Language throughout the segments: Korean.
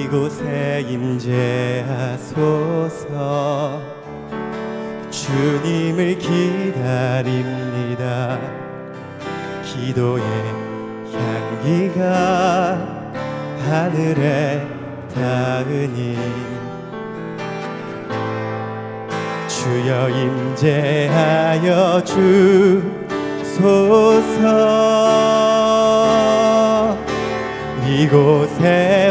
이곳에 임재하소서. 주님을 기다립니다. 기도의 향기가 하늘에 닿으니 주여 임재하여 주소서. 이곳에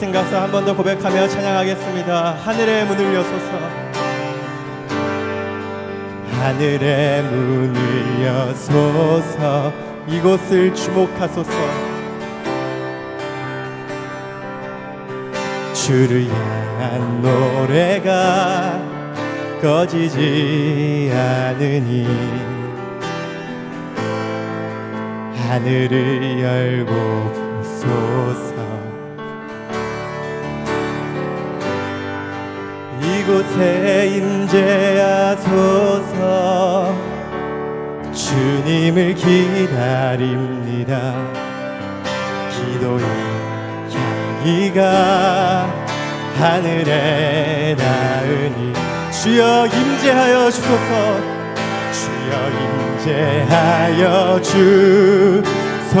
같은 가수 한번 더 고백하며 찬양하겠습니다. 하늘의 문을 여소서. 하늘의 문을 여소서 이곳을 주목하소서 주를 향한 노래가 꺼지지 않으니 하늘을 열고 부소서 이곳에 임재하소서. 주님을 기다립니다. 기도의 향기가 하늘에 닿으니 주여 임재하여 주소서. 주여 임재하여 주소서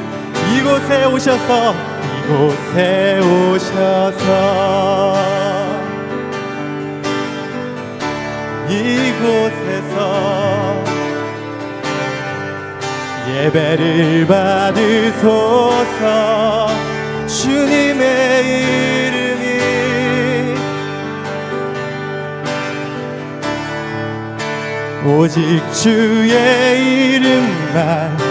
이곳에 오셔서 이곳에 오셔서. 이곳에서 예배를 받으소서. 주님의 이름이 오직 주의 이름만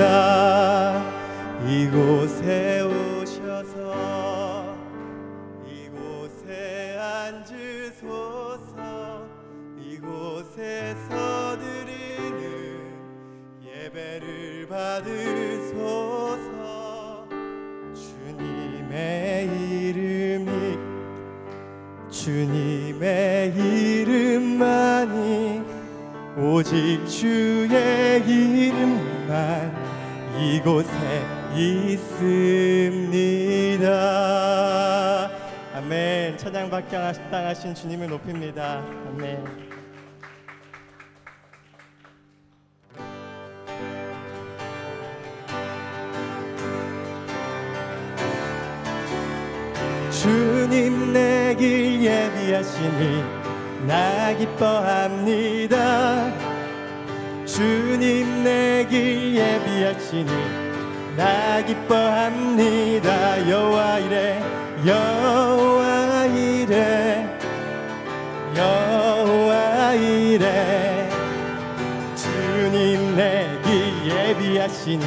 있습니다 이곳에 오셔서 이곳에 앉으소서 이곳에서 드리는 예배를 받으소서 주님의 이름이 주님의 이름만이 오직 주 이곳에 있습니다. 아멘. 찬양 박경하신 주님을 높입니다. 아멘. 주님 내 길 예비하시니 나 기뻐합니다 주님 내 길 예비하시니 나 기뻐합니다. 여호와 이래 여호와 이래 여호와 이래. 주님 내 길 예비하시니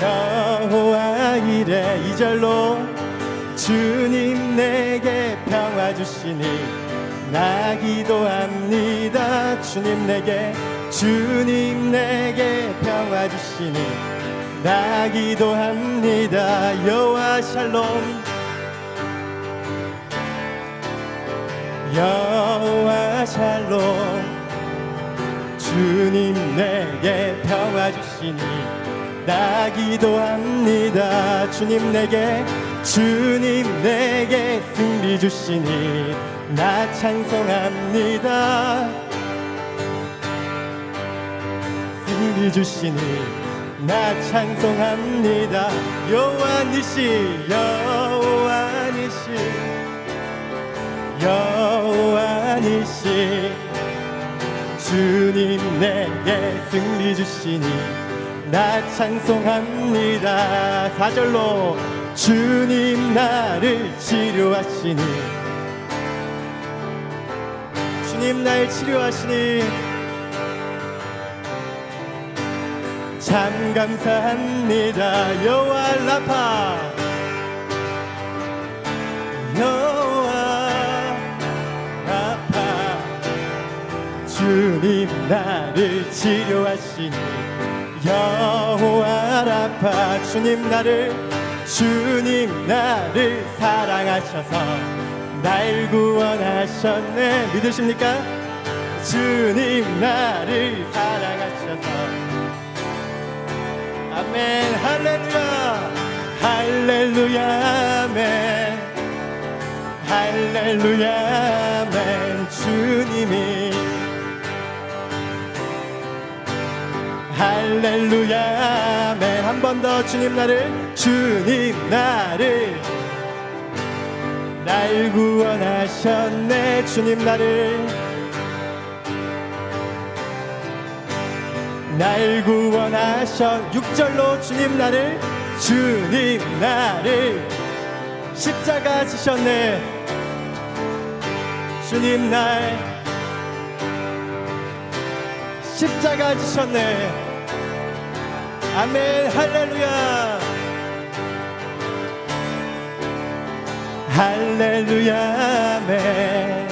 여호와 이래. 이절로 주님 내게 평화 주시니 나 기도합니다. 주님 내게 주님 내게 평화 주시니 나 기도합니다. 여호와 샬롬. 여호와 샬롬. 주님 내게 평화 주시니 나 기도합니다. 주님 내게 주님 내게 승리 주시니 나 찬송합니다 승리 주시니 나 찬송합니다. 여호와 니시 여호와 니시 여호와니시 주님 내게 승리 주시니 나 찬송합니다. 사절로 주님 나를 치료하시니 주님 날 치료하시니 참 감사합니다 여호와 라파. 여호와 아파. 주님 나를 치료하시니 여호와 아파. 주님 나를 주님 나를 사랑하셔서 날 구원하셨네. 믿으십니까? 주님 나를 사랑하셔서 아멘. 할렐루야. 할렐루야. 아멘. 할렐루야. 아멘. 주님이. 할렐루야. 아멘. 한 번 더 주님 나를 주님 나를. 날 구원하셨네. 주님 나를 날 구원하셨 육절로 주님 나를 주님 나를. 십자가 지셨네. 주님 날. 십자가 지셨네. 아멘. 할렐루야. 할렐루야. 아멘.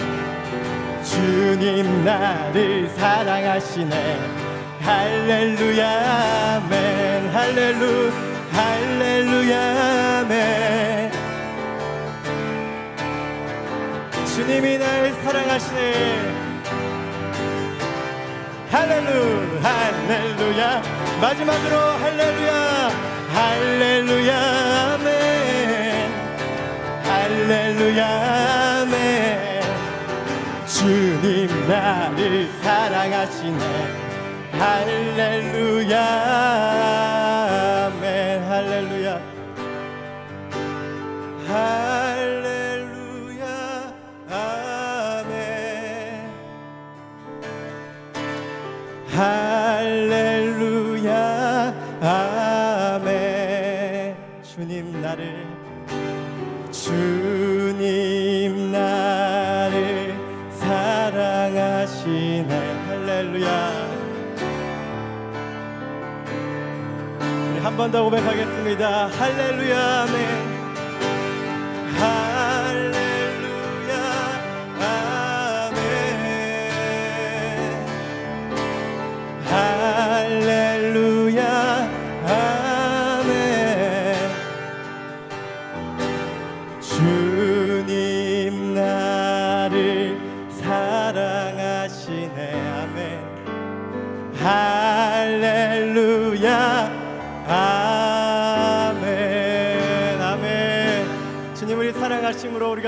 주님 나를 사랑하시네 할렐루야 아멘. 할렐루 할렐루야 아멘. 주님이 날 사랑하시네. 할렐루 할렐루야. 마지막으로 할렐루야 할렐루야 아멘. 할렐루야 아멘. 주님 나를 사랑하시네 할렐루야. 아멘. 할렐루야. 할렐루야. 아멘. 할렐루야. 아멘. 주님 나를 한 번 더 고백하겠습니다. 할렐루야 아멘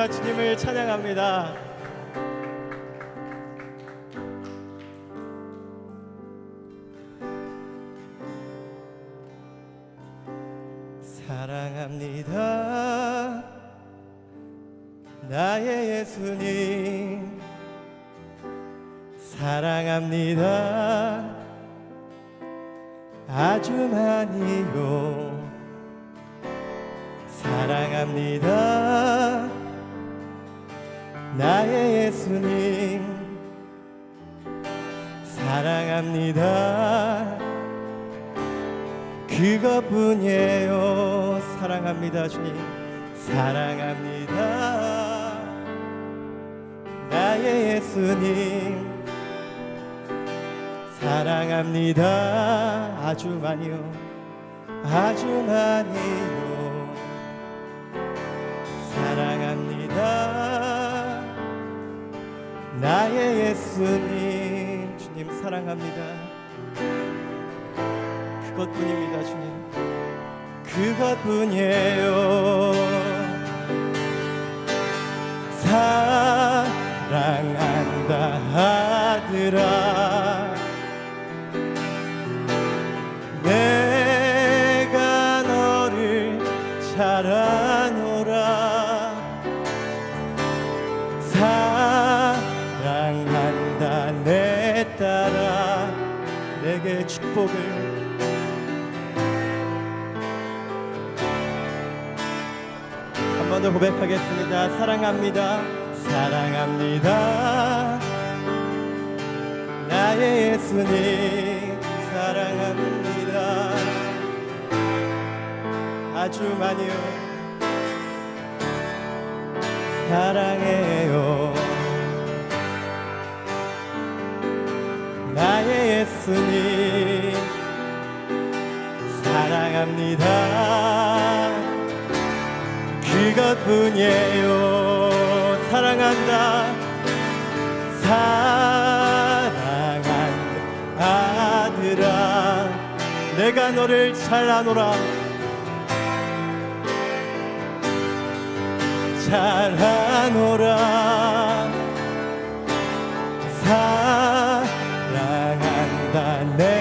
주님을 찬양합니다. 사랑합니다. 나의 예수님. 사랑합니다. 아주 많이요. 사랑합니다 나의 예수님 사랑합니다. 그것뿐이에요. 사랑합니다 주님. 사랑합니다. 나의 예수님 사랑합니다. 아주 많이요. 아주 많이요 나의 예수님 주님 사랑합니다. 그것뿐입니다 주님. 그것뿐이에요. 사랑한다 하더라 번 더 고백하겠습니다. 사랑합니다. 사랑합니다. 나의 예수님 사랑합니다. 아주 많이요. 사랑해요. 나의 예수님 사랑합니다 그것뿐이에요. 사랑한다. 사랑한다. 아들아 내가 너를 잘 아노라. 잘 아노라. 사랑한다. 내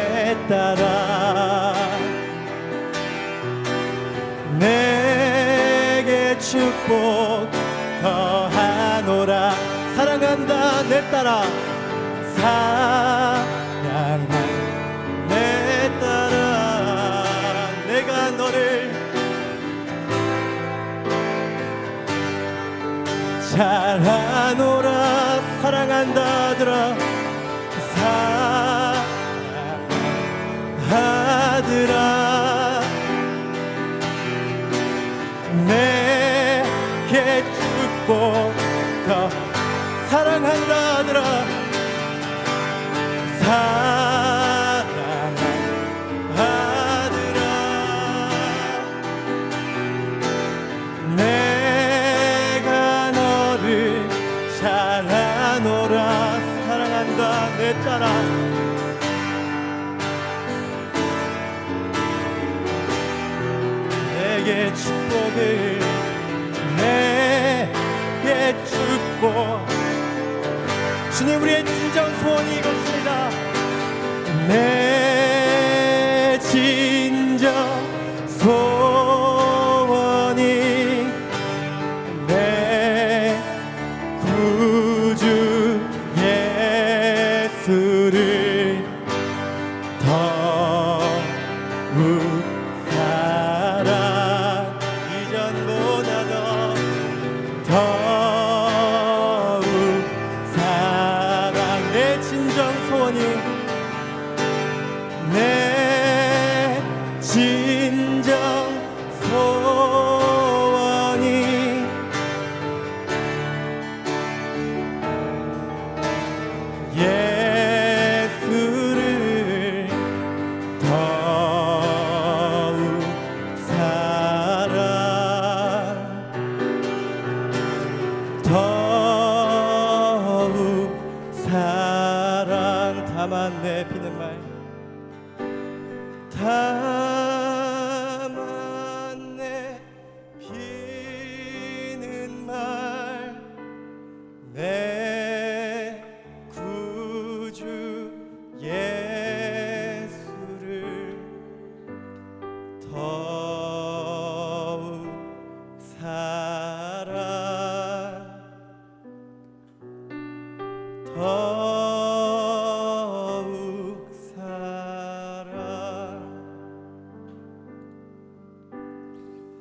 축복 더하노라. 사랑한다 내 딸아. 사랑한다 내 딸아. 내가 너를 잘 아노라. 사랑한다더라 사랑하더라 사랑한다 내 딸아 내게 축복을 내게 축복. 주님 우리의 진정 소원이 이것입니다. 내 진정 소원이 내 구주